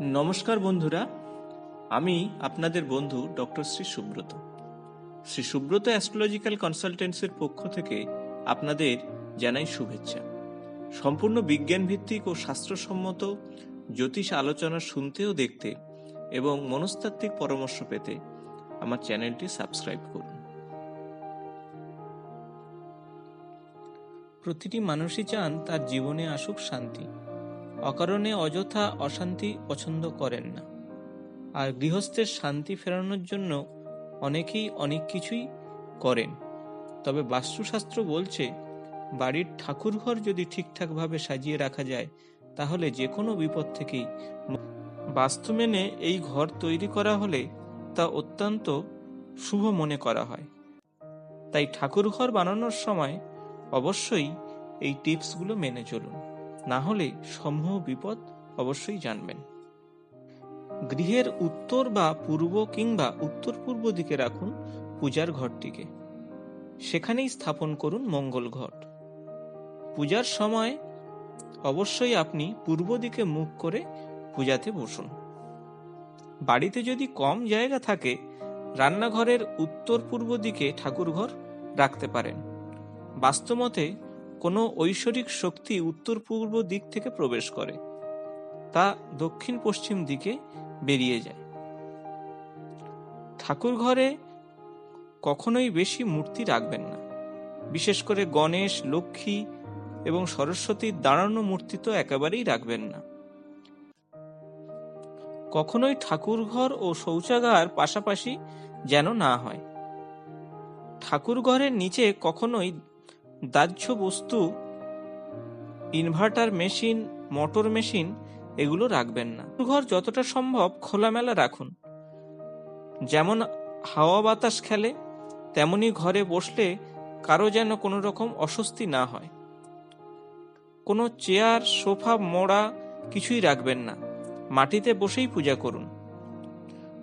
নমস্কার বন্ধুরা, আমি আপনাদের বন্ধু ডক্টর শ্রী সুব্রত। শ্রী সুব্রত অ্যাস্ট্রোলজিক্যাল কনসালটেন্সির পক্ষ থেকে আপনাদের জানাই শুভেচ্ছা। সম্পূর্ণ বিজ্ঞান ভিত্তিক ও শাস্ত্রসম্মত জ্যোতিষ আলোচনা শুনতে ও দেখতে এবং মনস্তাত্ত্বিক পরামর্শ পেতে আমার চ্যানেলটি সাবস্ক্রাইব করুন। প্রতিটি মানুষই চান তার জীবনে আসুক শান্তি। অকারণে অযথা অশান্তি পছন্দ করেন না। আর গৃহস্থের শান্তি ফেরানোর জন্য অনেকেই অনেক কিছুই করেন। তবে বাস্তুশাস্ত্র বলছে, বাড়ির ঠাকুরঘর যদি ঠিকঠাকভাবে সাজিয়ে রাখা যায়, তাহলে যে কোনো বিপদ থেকেই বাস্তু মেনে এই ঘর তৈরি করা হলে তা অত্যন্ত শুভ মনে করা হয়। তাই ঠাকুরঘর বানানোর সময় অবশ্যই এই টিপসগুলো মেনে চলুন। না হলে সমূহ বিপদ অবশ্যই জানবেন। গৃহের উত্তর বা পূর্ব কিংবা উত্তর পূর্ব দিকে রাখুন পূজার ঘরটিকে। সেখানেই স্থাপন করুন মঙ্গল ঘট। পূজার সময় অবশ্যই আপনি পূর্ব দিকে মুখ করে পূজাতে বসুন। বাড়িতে যদি কম জায়গা থাকে, রান্নাঘরের উত্তর পূর্ব দিকে ঠাকুরঘর রাখতে পারেন। বাস্তবমতে কোনো ঐশ্বরিক শক্তি উত্তর পূর্ব দিক থেকে প্রবেশ করে। তা দক্ষিণ পশ্চিম দিকে বেরিয়ে যায়। ঠাকুর ঘরে কখনোই বেশি মূর্তি রাখবেন না। বিশেষ করে গণেশ, লক্ষ্মী এবং সরস্বতীর দাঁড়ানো মূর্তি তো একেবারেই রাখবেন না। কখনোই ঠাকুর ঘর ও শৌচাগার পাশাপাশি যেন না হয়। ঠাকুর ঘরের নিচে কখনোই দাহ্য বস্তু, ইনভার্টার মেশিন, মোটর মেশিন, এগুলো রাখবেন না। ঘর যতটা সম্ভব খোলামেলা রাখুন। যেমন হাওয়া বাতাস খেলে, তেমনি ঘরে বসলে কারও যেন কোনো রকম অস্বস্তি না হয়। কোনো চেয়ার, সোফা, মোড়া কিছুই রাখবেন না। মাটিতে বসেই পূজা করুন।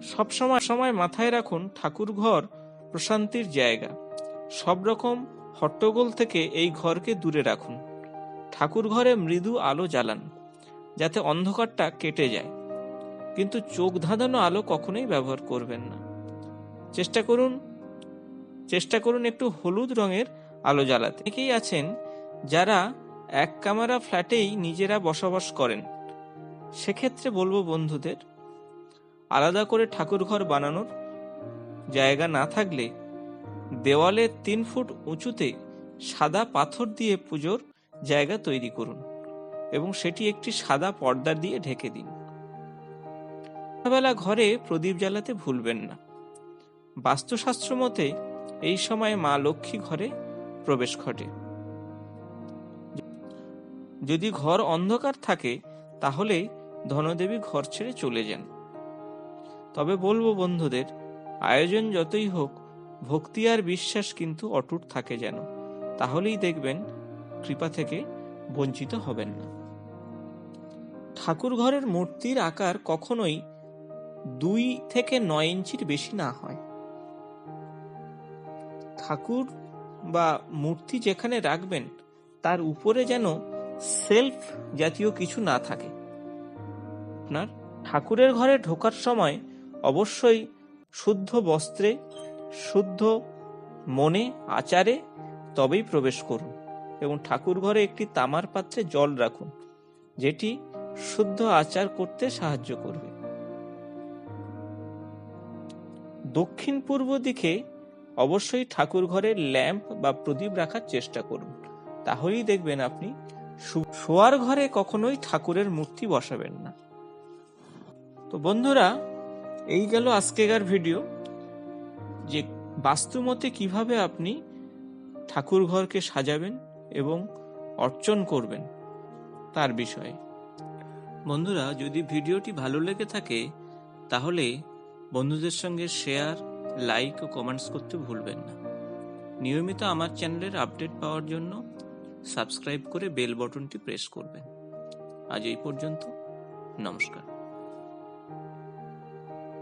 সবসময় সময় মাথায় রাখুন ঠাকুর ঘর প্রশান্তির জায়গা। সব রকম হট্টগোল থেকে এই ঘরকে দূরে রাখুন। ঠাকুর ঘরে মৃদু আলো জ্বালান, যাতে অন্ধকারটা কেটে যায়। কিন্তু চোখ ধাঁধানো আলো কখনোই ব্যবহার করবেন না। চেষ্টা করুন চেষ্টা করুন একটু হলুদ রঙের আলো জ্বালাতে। অনেকেই আছেন যারা এক কামারা ফ্ল্যাটেই নিজেরা বসবাস করেন। সেক্ষেত্রে বলব বন্ধুদের, আলাদা করে ঠাকুর ঘর বানানোর জায়গা না থাকলে দেওয়ালে তিন ফুট উঁচুতে সাদা পাথর দিয়ে পুজোর জায়গা তৈরি করুন এবং সেটি একটি সাদা পর্দা দিয়ে ঢেকে দিন। সন্ধ্যাবেলা ঘরে প্রদীপ জ্বালাতে ভুলবেন না। বাস্তুশাস্ত্র মতে, এই সময় মা লক্ষ্মী ঘরে প্রবেশ ঘটে। যদি ঘর অন্ধকার থাকে, তাহলে ধনদেবী ঘর ছেড়ে চলে যান। তবে বলব বন্ধুদের, আয়োজন যতই হোক ভক্তি আর বিশ্বাস কিন্তু অটুট থাকে যেন। তাহলেই দেখবেন কৃপা থেকে বঞ্চিত হবেন না। ঠাকুর ঘরের মূর্তির আকার কখনোই দুই থেকে নয় ইঞ্চির বেশি না হয়। ঠাকুর বা মূর্তি যেখানে রাখবেন, তার উপরে যেন সেলফ জাতীয় কিছু না থাকে। আপনার ঠাকুরের ঘরে ঢোকার সময় অবশ্যই শুদ্ধ বস্ত্রে শুদ্ধ মনে আচারে তবেই প্রবেশ করুন এবং ঠাকুর ঘরে একটি তামার পাত্রে জল রাখুন, যেটি শুদ্ধ আচার করতে সাহায্য করবে। দক্ষিণ পূর্ব দিকে অবশ্যই ঠাকুর ঘরে ল্যাম্প বা প্রদীপ রাখার চেষ্টা করুন। তাহলেই দেখবেন আপনি শোয়ার ঘরে কখনোই ঠাকুরের মূর্তি বসাবেন না। তো বন্ধুরা, এই গেল আজকেকার ভিডিও। যে বাস্তুমতে কীভাবে আপনি ঠাকুর ঘরকে সাজাবেন এবং অর্চন করবেন তার বিষয়ে। বন্ধুরা, যদি ভিডিওটি ভালো লেগে থাকে, তাহলে বন্ধুদের সঙ্গে শেয়ার, লাইক ও কমেন্টস করতে ভুলবেন না। নিয়মিত আমার চ্যানেলের আপডেট পাওয়ার জন্য সাবস্ক্রাইব করে বেল বটনটি প্রেস করবেন। আজ এই পর্যন্ত, নমস্কার।